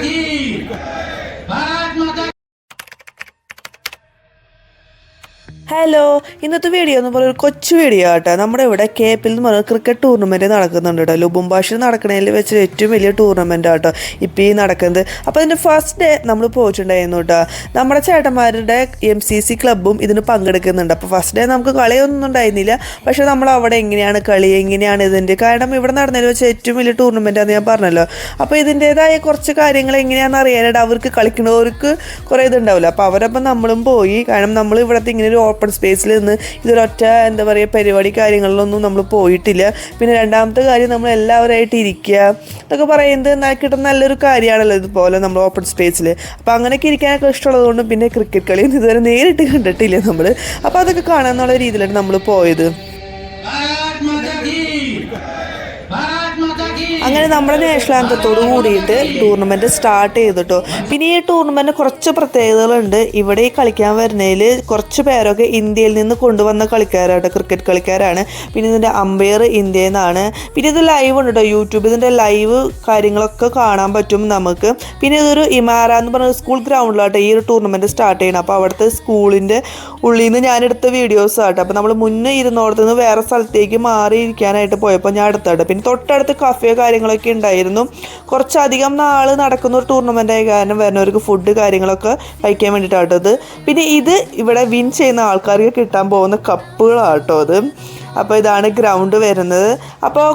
aqui! Hello ഇന്നത്തെ video എന്ന് പറയുന്നത് കൊച്ചു വീഡിയോ ആട്ടോ. നമ്മുടെ ഇവിടെ കേപ്പിൽ എന്ന് പറയുന്ന ക്രിക്കറ്റ് ടൂർണമെന്റ് നടക്കുന്നുണ്ട് കേട്ടോ. ലുബുംബാഷിൽ നടക്കണതിൽ വെച്ച് ഏറ്റവും വലിയ ടൂർണമെന്റ് ആട്ടോ ഇപ്പോൾ ഈ നടക്കുന്നത്. അപ്പോൾ അതിന്റെ ഫസ്റ്റ് ഡേ നമ്മൾ പോയിട്ടുണ്ടായിരുന്നു കേട്ടോ. നമ്മുടെ ചേട്ടന്മാരുടെ എം സി സി ക്ലബ്ബും ഇതിന് പങ്കെടുക്കുന്നുണ്ട്. അപ്പോൾ ഫസ്റ്റ് ഡേ നമുക്ക് കളിയൊന്നും ഉണ്ടായിരുന്നില്ല. പക്ഷേ നമ്മൾ അവിടെ എങ്ങനെയാണ് കളി എങ്ങനെയാണ് ഇതിന്റെ കാരണം ഇവിടെ നടന്നതിൽ വെച്ച് ഏറ്റവും വലിയ ടൂർണമെന്റാന്ന് ഞാൻ പറഞ്ഞല്ലോ. അപ്പോൾ ഇതിന്റേതായ കുറച്ച് കാര്യങ്ങൾ എങ്ങനെയാണെന്ന് അറിയാനായിട്ട് അവർക്ക് കളിക്കുന്നവർക്ക് കുറേ ഇതുണ്ടാവില്ല. അപ്പോൾ അവരപ്പം നമ്മളും പോയി. കാരണം നമ്മൾ ഇവിടുത്തെ ഇങ്ങനെ ഒരു ഓപ്പൺ സ്പേസിൽ നിന്ന് ഇതൊരൊറ്റ എന്താ പറയുക പരിപാടി കാര്യങ്ങളിലൊന്നും നമ്മൾ പോയിട്ടില്ല. പിന്നെ രണ്ടാമത്തെ കാര്യം നമ്മൾ എല്ലാവരായിട്ട് ഇരിക്കുക എന്നൊക്കെ പറയുന്നത് കിട്ടുന്ന നല്ലൊരു കാര്യമാണല്ലോ ഇതുപോലെ നമ്മൾ ഓപ്പൺ സ്പേസിൽ അപ്പോൾ അങ്ങനെയൊക്കെ ഇരിക്കാനൊക്കെ ഇഷ്ടമുള്ളതുകൊണ്ടും പിന്നെ ക്രിക്കറ്റ് കളിയൊന്നും ഇതുവരെ നേരിട്ട് കണ്ടിട്ടില്ല നമ്മൾ അപ്പോൾ അതൊക്കെ കാണാമെന്നുള്ള രീതിയിലാണ് നമ്മൾ പോയത്. അങ്ങനെ നമ്മുടെ നാഷണൽ ആന്തത്തോട് കൂടിയിട്ട് ടൂർണമെന്റ് സ്റ്റാർട്ട് ചെയ്തിട്ടോ. പിന്നെ ഈ ടൂർണമെന്റ് കുറച്ച് പ്രത്യേകതകളുണ്ട്. ഇവിടെ ഈ കളിക്കാൻ വരുന്നതിൽ കുറച്ച് പേരൊക്കെ ഇന്ത്യയിൽ നിന്ന് കൊണ്ടുവന്ന കളിക്കാരാട്ടോ ക്രിക്കറ്റ് കളിക്കാരാണ്. പിന്നെ ഇതിന്റെ അമ്പയർ ഇന്ത്യയിൽ നിന്നാണ്. പിന്നെ ഇത് ലൈവ് ഉണ്ട് കേട്ടോ യൂട്യൂബ് ഇതിന്റെ ലൈവ് കാര്യങ്ങളൊക്കെ കാണാൻ പറ്റും നമുക്ക്. പിന്നെ ഇതൊരു ഇമാര എന്ന് പറഞ്ഞ സ്കൂൾ ഗ്രൗണ്ടിലാട്ടോ ഈ ഒരു ടൂർണമെന്റ് സ്റ്റാർട്ട് ചെയ്യണം. അപ്പോൾ അവിടുത്തെ സ്കൂളിന്റെ ഉള്ളിൽ നിന്ന് ഞാൻ എടുത്ത വീഡിയോസ് ആട്ടോ. അപ്പോൾ നമ്മൾ മുന്നേ ഇരുന്നോടത്ത് നിന്ന് വേറെ സ്ഥലത്തേക്ക് മാറിയിരിക്കാനായിട്ട് പോയപ്പോൾ ഞാൻ എടുത്താട്ടോ പിന്നെ തൊട്ടടുത്ത് കഫേ കാര്യങ്ങളൊക്കെ ഉണ്ടായിരുന്നു. കുറച്ചധികം നാൾ നടക്കുന്ന ഒരു ടൂർണമെന്റ് ആയ കാരണം വരുന്നവർക്ക് ഫുഡ് കാര്യങ്ങളൊക്കെ കഴിക്കാൻ വേണ്ടിയിട്ടാട്ടോ ഇത്. പിന്നെ ഇത് ഇവിടെ വിൻ ചെയ്യുന്ന ആൾക്കാർക്ക് കിട്ടാൻ പോകുന്ന കപ്പുകളാട്ടോ അത് അപ്പോൾ ഇതാണ് ഗ്രൗണ്ട് വരുന്നത്. അപ്പോൾ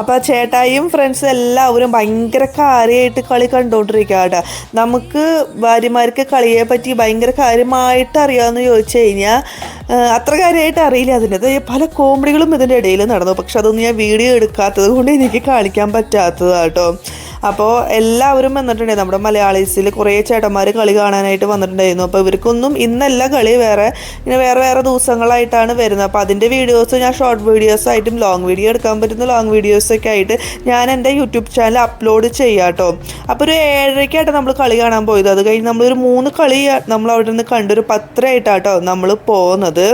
അപ്പോൾ ചേട്ടായും ഫ്രണ്ട്സും എല്ലാവരും ഭയങ്കര കാര്യമായിട്ട് കളി കണ്ടുകൊണ്ടിരിക്കുക കേട്ടോ. നമുക്ക് ഭാര്യമാർക്ക് കളിയെ പറ്റി ഭയങ്കര കാര്യമായിട്ട് അറിയാമെന്ന് ചോദിച്ചു കഴിഞ്ഞാൽ അത്ര കാര്യമായിട്ട് അറിയില്ല അതിന്റെ അത് പല കോമഡികളും ഇതിന്റെ ഇടയിൽ നടന്നു. പക്ഷെ അതൊന്നും ഞാൻ വീഡിയോ എടുക്കാത്തത് കൊണ്ട് എനിക്ക് കാണിക്കാൻ പറ്റാത്തതാട്ടോ അപ്പോൾ എല്ലാവരും വന്നിട്ടുണ്ടായിരുന്നു. നമ്മുടെ മലയാളീസിൽ കുറേ ചേട്ടന്മാർ കളി കാണാനായിട്ട് വന്നിട്ടുണ്ടായിരുന്നു. അപ്പോൾ ഇവർക്കൊന്നും ഇന്നല്ല കളി വേറെ ഇങ്ങനെ വേറെ വേറെ ദിവസങ്ങളായിട്ടാണ് വരുന്നത്. അപ്പോൾ അതിന്റെ വീഡിയോസ് ഞാൻ ഷോർട്ട് വീഡിയോസ് ആയിട്ടും ലോങ് വീഡിയോ എടുക്കാൻ പറ്റുന്ന ലോങ് വീഡിയോസൊക്കെ ആയിട്ട് ഞാൻ എന്റെ യൂട്യൂബ് ചാനൽ അപ്ലോഡ് ചെയ്യാം കേട്ടോ അപ്പോൾ ഒരു ഏഴരയ്ക്കായിട്ട് നമ്മൾ കളി കാണാൻ പോയത്. അത് കഴിഞ്ഞ് നമ്മളൊരു മൂന്ന് കളി നമ്മൾ അവിടെ നിന്ന് കണ്ടൊരു പത്തരയായിട്ടാട്ടോ നമ്മൾ പോകുന്നത്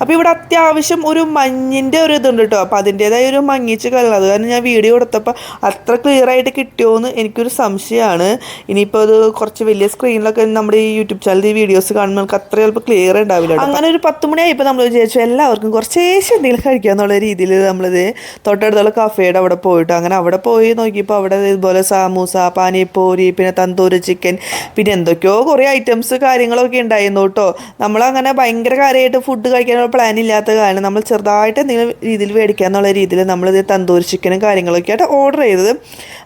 അപ്പോൾ ഇവിടെ അത്യാവശ്യം ഒരു മഞ്ഞിന്റെ ഒരു ഇതുണ്ട് കേട്ടോ അപ്പോൾ അതിന്റേതായ ഒരു മങ്ങിച്ച് കളർ അത് കാരണം ഞാൻ വീഡിയോ എടുത്തപ്പോൾ അത്ര ക്ലിയർ ആയിട്ട് കിട്ടിയോന്ന് എനിക്കൊരു സംശയമാണ് ഇനിയിപ്പോൾ അത് കുറച്ച് വലിയ സ്ക്രീനിലൊക്കെ നമ്മുടെ ഈ യൂട്യൂബ് ചാനൽ ഈ വീഡിയോസ് കാണുമ്പോൾ നമുക്ക് അത്ര ചിലപ്പോൾ ക്ലിയർ ഉണ്ടാവില്ല. അങ്ങനെ ഒരു പത്ത് മണിയായപ്പോൾ നമ്മൾ വിചാരിച്ചു എല്ലാവർക്കും കുറച്ചേശം എന്തെങ്കിലും കഴിക്കുക എന്നുള്ള രീതിയിൽ നമ്മളിത് തൊട്ടടുത്തുള്ള കഫേയുടെ അവിടെ പോയിട്ട് അങ്ങനെ അവിടെ പോയി നോക്കിയപ്പോൾ അവിടെ ഇതുപോലെ സാമൂസ പാനിപ്പൂരി പിന്നെ തന്തൂരി ചിക്കൻ പിന്നെ എന്തൊക്കെയോ കുറേ ഐറ്റംസ് കാര്യങ്ങളൊക്കെ ഉണ്ടായിരുന്നു കേട്ടോ നമ്മളങ്ങനെ ഭയങ്കര കാര്യമായിട്ട് ഫുഡ് കഴിക്കാനുള്ള പ്ലാൻ ഇല്ലാത്ത കാരണം നമ്മൾ ചെറുതായിട്ട് എന്തെങ്കിലും രീതിയിൽ മേടിക്കുക എന്നുള്ള രീതിയിൽ നമ്മളിത് തന്തൂരി ചിക്കനും കാര്യങ്ങളൊക്കെ ആയിട്ട് ഓർഡർ ചെയ്തത്.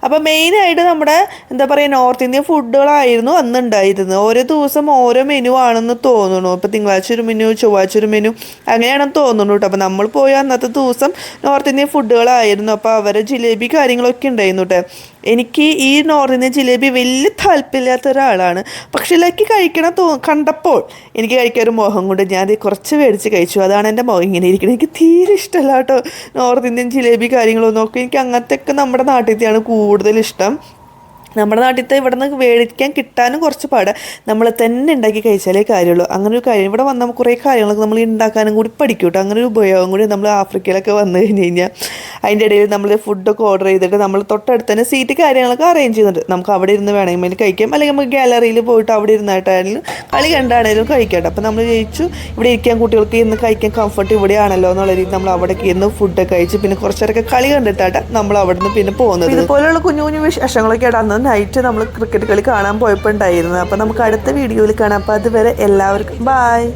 അപ്പോൾ മെയിനായിട്ട് നമ്മുടെ എന്താ പറയുക നോർത്ത് ഇന്ത്യൻ ഫുഡുകളായിരുന്നു അന്ന് ഉണ്ടായിരുന്നത് ഓരോ ദിവസം ഓരോ മെനു ആണെന്ന് തോന്നുന്നു. ഇപ്പോൾ തിങ്കളാഴ്ച ഒരു മെനു ചൊവ്വാഴ്ച ഒരു മെനു അങ്ങനെയാണെന്ന് തോന്നുന്നു കേട്ടോ അപ്പോൾ നമ്മൾ പോയ അന്നത്തെ ദിവസം നോർത്ത് ഇന്ത്യൻ ഫുഡുകളായിരുന്നു അപ്പോൾ അവരെ ജിലേബി കാര്യങ്ങളൊക്കെ ഉണ്ടായിരുന്നു കേട്ടോ എനിക്ക് ഈ നോർത്ത് ഇന്ത്യൻ ജിലേബി വലിയ താല്പര്യമില്ലാത്ത ഒരാളാണ്. പക്ഷേ ലക്കി കഴിക്കണം തോ കണ്ടപ്പോൾ എനിക്ക് കഴിക്കാൻ ഒരു മോഹം കൊണ്ട് ഞാൻ കുറച്ച് മേടിച്ച് കഴിച്ചു. അതാണ് എന്റെ മോഹം ഇങ്ങനെ ഇരിക്കുന്നത് എനിക്ക് തീരെ ഇഷ്ടമല്ല കേട്ടോ നോർത്ത് ഇന്ത്യൻ ജിലേബി കാര്യങ്ങളൊന്നും. ഒക്കെ എനിക്ക് അങ്ങനത്തെ ഒക്കെ നമ്മുടെ നാട്ടിലത്തെയാണ് കൂടുതൽ ഇഷ്ടം. നമ്മുടെ നാട്ടിലത്തെ ഇവിടെ നിന്ന് മേടിക്കാൻ കിട്ടാനും കുറച്ച് പാട്. നമ്മൾ തന്നെ ഉണ്ടാക്കി കഴിച്ചാലേ കാര്യമുള്ളൂ. അങ്ങനെ ഒരു കാര്യം. ഇവിടെ വന്നാൽ കുറേ കാര്യങ്ങളൊക്കെ നമ്മൾ ഉണ്ടാക്കാനും കൂടി പഠിക്കും കേട്ടോ. അങ്ങനെ ഒരു ഉപയോഗം കൂടി നമ്മൾ ആഫ്രിക്കയിലൊക്കെ വന്നു കഴിഞ്ഞ് കഴിഞ്ഞാൽ അതിന്റെ ഇടയിൽ നമ്മൾ ഫുഡൊക്കെ ഓർഡർ ചെയ്തിട്ട് നമ്മൾ തൊട്ടടുത്ത് തന്നെ സീറ്റ് കാര്യങ്ങളൊക്കെ അറേഞ്ച് ചെയ്യുന്നുണ്ട് നമുക്ക് അവിടെ ഇരുന്ന് വേണമെങ്കിൽ കഴിക്കാം. അല്ലെങ്കിൽ നമുക്ക് ഗാലറിയിൽ പോയിട്ട് അവിടെ ഇരുന്നായിട്ടാണെങ്കിലും കളി കണ്ടാണെങ്കിലും കഴിക്കട്ടെ. അപ്പോൾ നമ്മൾ ജയിച്ചു ഇവിടെ ഇരിക്കാൻ കുട്ടികൾക്ക് ഇന്ന് കഴിക്കാൻ കംഫർട്ട് ഇവിടെയാണല്ലോ എന്നുള്ള രീതിയിൽ നമ്മൾ അവിടെ ഇരുന്ന് ഫുഡൊക്കെ കഴിച്ച് പിന്നെ കുറച്ചേരൊക്കെ കളി കണ്ടിട്ടാണ് നമ്മൾ അവിടെ നിന്ന് പിന്നെ പോകുന്നത്. ഇതുപോലെയുള്ള കുഞ്ഞു കുഞ്ഞു വിശേഷങ്ങളൊക്കെ അന്ന് നൈറ്റ് നമ്മൾ ക്രിക്കറ്റ് കളി കാണാൻ പോയപ്പോൾ ഉണ്ടായിരുന്നത്. അപ്പോൾ നമുക്ക് അടുത്ത വീഡിയോയിൽ കാണാം. അപ്പോൾ അതുവരെ എല്ലാവർക്കും ബായ്